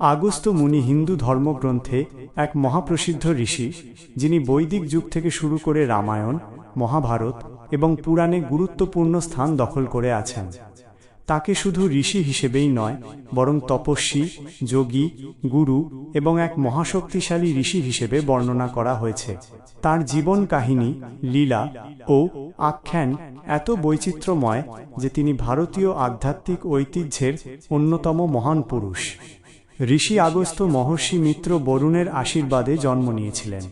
আগস্ত মুনি হিন্দু ধর্মগ্রন্থে এক মহাপ্রসিদ্ধ ঋষি, যিনি বৈদিক যুগ থেকে শুরু করে রামায়ণ, মহাভারত এবং পুরাণে গুরুত্বপূর্ণ স্থান দখল করে আছেন। তাকে শুধু ঋষি হিসেবেই নয়, বরং তপস্বী, যোগী, গুরু এবং এক মহাশক্তিশালী ঋষি হিসেবে বর্ণনা করা হয়েছে। তার জীবন কাহিনী, লীলা ও আখ্যান এত বৈচিত্র্যময় যে তিনি ভারতীয় আধ্যাত্মিক ঐতিহ্যের অন্যতম মহান পুরুষ। ঋষি আগস্ত মহর্ষি মিত্র বরুণের আশীর্বাদে জন্ম নিয়েছিলেন।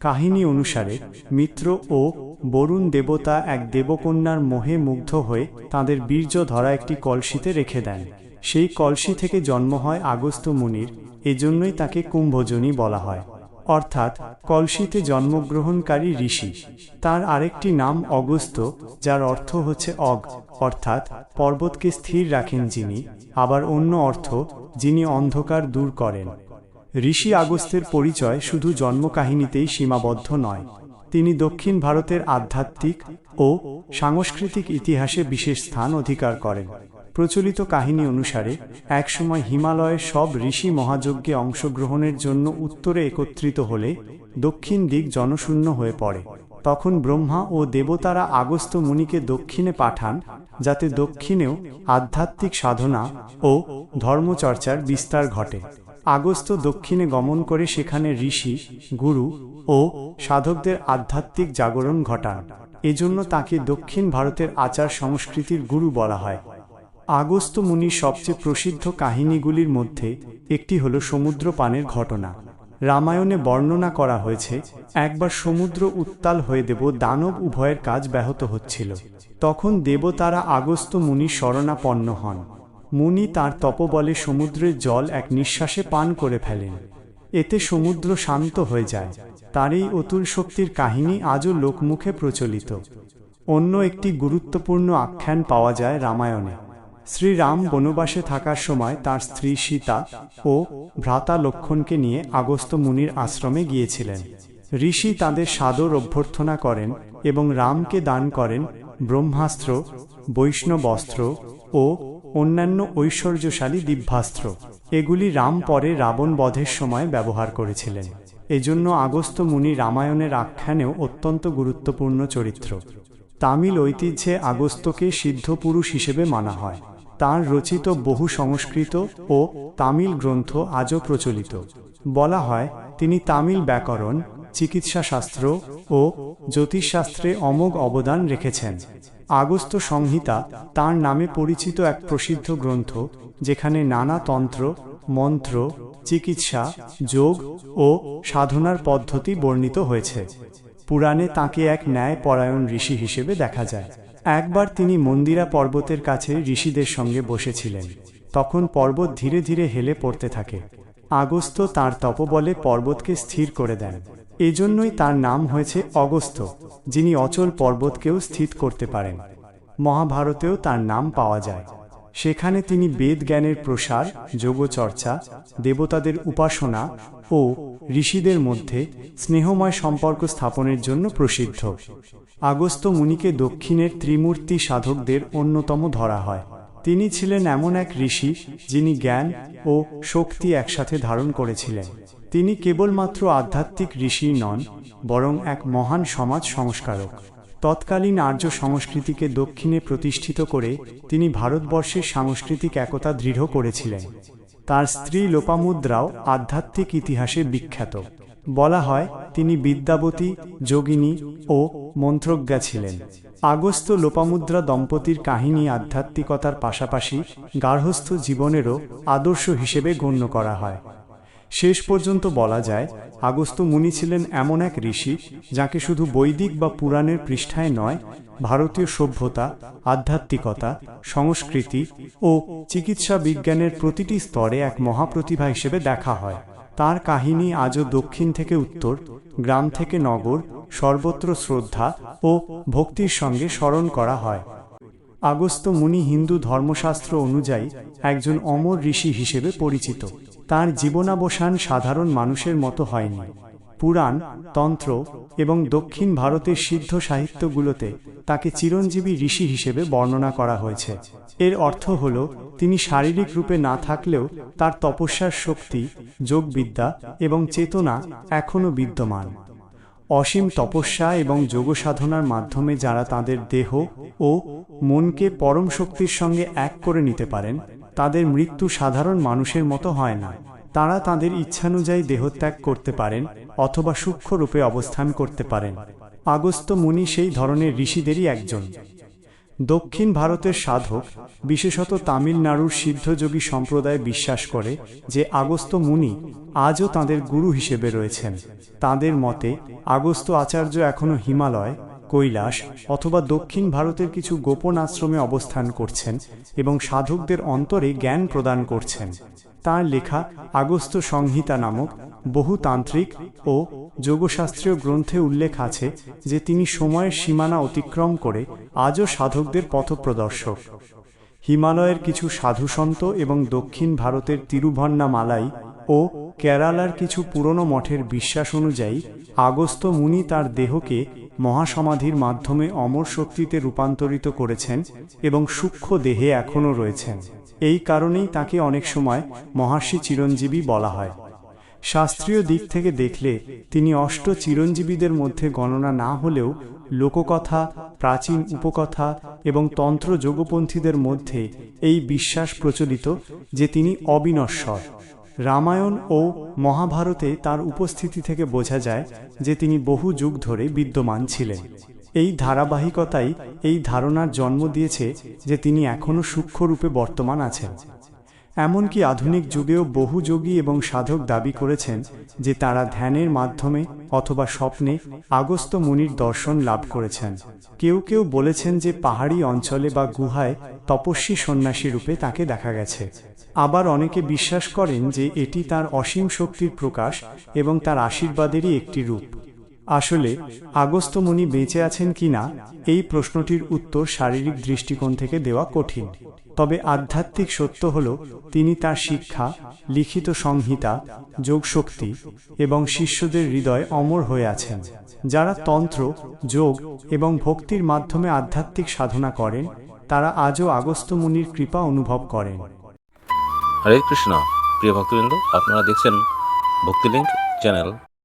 কাহিনী অনুসারে, মিত্র ও বরুণ দেবতা এক দেবকন্যার মোহে মুগ্ধ হয়ে তাদের বীর্য ধরা একটি কলসিতে রেখে দেন। সেই কলসি থেকে জন্ম হয় আগস্ত মুনির, এজন্যই তাকে কুম্ভজনী বলা হয়। অর্থাৎ, কলসিতে জন্মগ্রহণকারী ঋষি। তার আরেকটি নাম অগস্ত, যার অর্থ হচ্ছে অগ, অর্থাৎ পর্বতকে স্থির রাখেন যিনি। আবার অন্য অর্থ যিনি অন্ধকার দূর করেন। ঋষি আগস্তের পরিচয় শুধু জন্মকাহিনীতেই সীমাবদ্ধ নয়, তিনি দক্ষিণ ভারতের আধ্যাত্মিক ও সাংস্কৃতিক ইতিহাসে বিশেষ স্থান অধিকার করেন। প্রচলিত কাহিনী অনুসারে, একসময় হিমালয়ের সব ঋষি মহাযজ্ঞে অংশগ্রহণের জন্য উত্তরে একত্রিত হলে দক্ষিণ দিক জনশূন্য হয়ে পড়ে। তখন ব্রহ্মা ও দেবতারা আগস্ত মুনিকে দক্ষিণে পাঠান, যাতে দক্ষিণেও আধ্যাত্মিক সাধনা ও ধর্মচর্চার বিস্তার ঘটে। আগস্ত দক্ষিণে গমন করে সেখানে ঋষি, গুরু ও সাধকদের আধ্যাত্মিক জাগরণ ঘটান। এজন্য তাকে দক্ষিণ ভারতের আচার সংস্কৃতির গুরু বলা হয়। আগস্ত মুনির সবচেয়ে প্রসিদ্ধ কাহিনীগুলির মধ্যে একটি হল সমুদ্র পানের ঘটনা। রামায়ণে বর্ণনা করা হয়েছে, একবার সমুদ্র উত্তাল হয়ে দেব দানব উভয়ের কাজ ব্যাহত হচ্ছিল। তখন দেবতারা আগস্ত মুনির শরণাপন্ন হন। মুনি তার তপবলে সমুদ্রের জল এক নিঃশ্বাসে পান করে ফেলেন। এতে সমুদ্র শান্ত হয়ে যায়। তার এই অতুল শক্তির কাহিনী আজও লোকমুখে প্রচলিত। অন্য একটি গুরুত্বপূর্ণ আখ্যান পাওয়া যায় রামায়ণে। শ্রীরাম বনবাসে থাকার সময় তার স্ত্রী সীতা ও ভ্রাতা লক্ষণকে নিয়ে আগস্ত মুনির আশ্রমে গিয়েছিলেন। ঋষি তাদের সাদর অভ্যর্থনা করেন এবং রামকে দান করেন ব্রহ্মাস্ত্র, বৈষ্ণব অস্ত্র ও অন্যান্য ঐশ্বর্যশালী দিব্যাস্ত্র এগুলি রাম পরে রাবণ বধের সময় ব্যবহার করেছিলেন। এজন্য আগস্ত মুনি রামায়ণের আখ্যানেও অত্যন্ত গুরুত্বপূর্ণ চরিত্র। তামিল ঐতিহ্যে আগস্তকে সিদ্ধ পুরুষ হিসেবে মানা হয়। তার রচিত বহু সংস্কৃত ও তামিল গ্রন্থ আজও প্রচলিত। বলা হয়, তিনি তামিল ব্যাকরণ চিকিৎসা শাস্ত্র ও জ্যোতিষশাস্ত্রে অমোঘ অবদান রেখেছেন। আগস্ত সংহিতা তার নামে পরিচিত এক প্রসিদ্ধ গ্রন্থ, যেখানে নানা তন্ত্র, মন্ত্র, চিকিৎসা, যোগ ও সাধনার পদ্ধতি বর্ণিত হয়েছে। পুরাণে তাকে এক ন্যায় পরায়ণ ঋষি হিসেবে দেখা যায়। একবার তিনি মন্দিরা পর্বতের কাছে ঋষিদের সঙ্গে বসেছিলেন। তখন পর্বত ধীরে ধীরে হেলে পড়তে থাকে। আগস্ত তার তপবলে পর্বতকে স্থির করে দেন। এজন্যই তার নাম হয়েছে অগস্ত, যিনি অচল পর্বতকেও স্থিত করতে পারেন। মহাভারতেও তার নাম পাওয়া যায়। সেখানে তিনি বেদ জ্ঞানের প্রসার, যোগচর্চা, দেবতাদের উপাসনা ও ঋষিদের মধ্যে স্নেহময় সম্পর্ক স্থাপনের জন্য প্রসিদ্ধ। আগস্ত মুনিকে দক্ষিণের ত্রিমূর্তি সাধকদের অন্যতম ধরা হয়। তিনি ছিলেন এমন এক ঋষি, যিনি জ্ঞান ও শক্তি একসাথে ধারণ করেছিলেন। তিনি কেবলমাত্র আধ্যাত্মিক ঋষি নন, বরং এক মহান সমাজ সংস্কারক। তৎকালীন আর্য সংস্কৃতিকে দক্ষিণে প্রতিষ্ঠিত করে তিনি ভারতবর্ষের সাংস্কৃতিক একতা দৃঢ় করেছিলেন। তার স্ত্রী লোপামুদ্রাও আধ্যাত্মিক ইতিহাসে বিখ্যাত। বলা হয়, তিনি বিদ্যাবতী, যোগিনী ও মন্ত্রজ্ঞা ছিলেন। আগস্ত লোপামুদ্রা দম্পতির কাহিনী আধ্যাত্মিকতার পাশাপাশি গার্হস্থ জীবনেরও আদর্শ হিসেবে গণ্য করা হয়। শেষ পর্যন্ত বলা যায় আগস্ত মুনি ছিলেন এমন এক ঋষি, যাকে শুধু বৈদিক বা পুরাণের পৃষ্ঠায় নয়, ভারতীয় সভ্যতা, আধ্যাত্মিকতা, সংস্কৃতি ও চিকিৎসা বিজ্ঞানের প্রতিটি স্তরে এক মহাপ্রতিভা হিসেবে দেখা হয়। তার কাহিনী আজও দক্ষিণ থেকে উত্তর, গ্রাম থেকে নগর, সর্বত্র শ্রদ্ধা ও ভক্তির সঙ্গে স্মরণ করা হয়। আগস্ত মুনি হিন্দু ধর্মশাস্ত্র অনুযায়ী একজন অমর ঋষি হিসেবে পরিচিত। তার জীবনাবসান সাধারণ মানুষের মতো হয়নি। পুরাণ, তন্ত্র এবং দক্ষিণ ভারতের সিদ্ধ সাহিত্যগুলোতে তাকে চিরঞ্জীবী ঋষি হিসেবে বর্ণনা করা হয়েছে। এর অর্থ হল, তিনি শারীরিক রূপে না থাকলেও তার তপস্যার শক্তি, যোগবিদ্যা এবং চেতনা এখনও বিদ্যমান। অসীম তপস্যা এবং যোগসাধনার মাধ্যমে যারা তাদের দেহ ও মনকে পরম শক্তির সঙ্গে এক করে নিতে পারেন, তাদের মৃত্যু সাধারণ মানুষের মতো হয় না। তারা তাদের ইচ্ছানুযায়ী দেহত্যাগ করতে পারেন অথবা সূক্ষ্মরূপে অবস্থান করতে পারেন। আগস্ত মুনি সেই ধরনের ঋষিদেরই একজন। দক্ষিণ ভারতের সাধক, বিশেষত তামিলনাড়ুর সিদ্ধযোগী সম্প্রদায় বিশ্বাস করে যে আগস্ত মুনি আজও তাদের গুরু হিসেবে রয়েছেন। তাদের মতে, আগস্ত আচার্য এখনও হিমালয়, কৈলাস অথবা দক্ষিণ ভারতের কিছু গোপন আশ্রমে অবস্থান করছেন এবং সাধকদের অন্তরে জ্ঞান প্রদান করছেন। তার লেখা আগস্ত সংহিতা নামক বহু তান্ত্রিক ও যোগশাস্ত্রীয় গ্রন্থে উল্লেখ আছে যে তিনি সময়ের সীমানা অতিক্রম করে আজও সাধকদের পথপ্রদর্শক। হিমালয়ের কিছু সাধুসন্ত এবং দক্ষিণ ভারতের তিরুভন্নামালাই ও কেরালার কিছু পুরনো মঠের বিশ্বাস অনুযায়ী আগস্ত মুনি তার দেহকে মহাসমাধির মাধ্যমে অমর শক্তিতে রূপান্তরিত করেছেন এবং সূক্ষ্ম দেহে এখনও রয়েছেন। এই কারণেই তাকে অনেক সময় মহর্ষি চিরঞ্জীবী বলা হয়। শাস্ত্রীয় দিক থেকে দেখলে তিনি অষ্ট চিরঞ্জীবীদের মধ্যে গণনা না হলেও লোককথা, প্রাচীন উপকথা এবং তন্ত্র যোগপন্থীদের মধ্যে এই বিশ্বাস প্রচলিত যে তিনি অবিনশ্বর। রামায়ণ ও মহাভারতে তার উপস্থিতি থেকে বোঝা যায় যে তিনি বহু যুগ ধরে বিদ্যমান ছিলেন। এই ধারাবাহিকতাই এই ধারণার জন্ম দিয়েছে যে তিনি এখনও সূক্ষ্মরূপে বর্তমান আছেন। এমনকি আধুনিক যুগেও বহু যোগী এবং সাধক দাবি করেছেন যে তারা ধ্যানের মাধ্যমে অথবা স্বপ্নে আগস্ত মুনির দর্শন লাভ করেছেন। কেউ কেউ বলেছেন যে পাহাড়ি অঞ্চলে বা গুহায় তপস্বী সন্ন্যাসী রূপে তাকে দেখা গেছে। আবার অনেকে বিশ্বাস করেন যে এটি তার অসীম শক্তির প্রকাশ এবং তার আশীর্বাদেরই একটি রূপ। আসলে আগস্তমণি বেঁচে আছেন কিনা, এই প্রশ্নটির উত্তর শারীরিক দৃষ্টিকোণ থেকে দেওয়া কঠিন। তবে আধ্যাত্মিক সত্য হল, তিনি তার শিক্ষা, লিখিত সংহিতা, যোগশক্তি এবং শিষ্যদের হৃদয় অমর হয়ে আছেন, যারা তন্ত্র, যোগ এবং ভক্তির মাধ্যমে আধ্যাত্মিক সাধনা করেন, তারা আজও আগস্ত মুনির কৃপা অনুভব করেন। হরে কৃষ্ণ, প্রিয় ভক্তবৃন্দ, আপনারা দেখছেন ভক্তিলিঙ্ক চ্যানেল।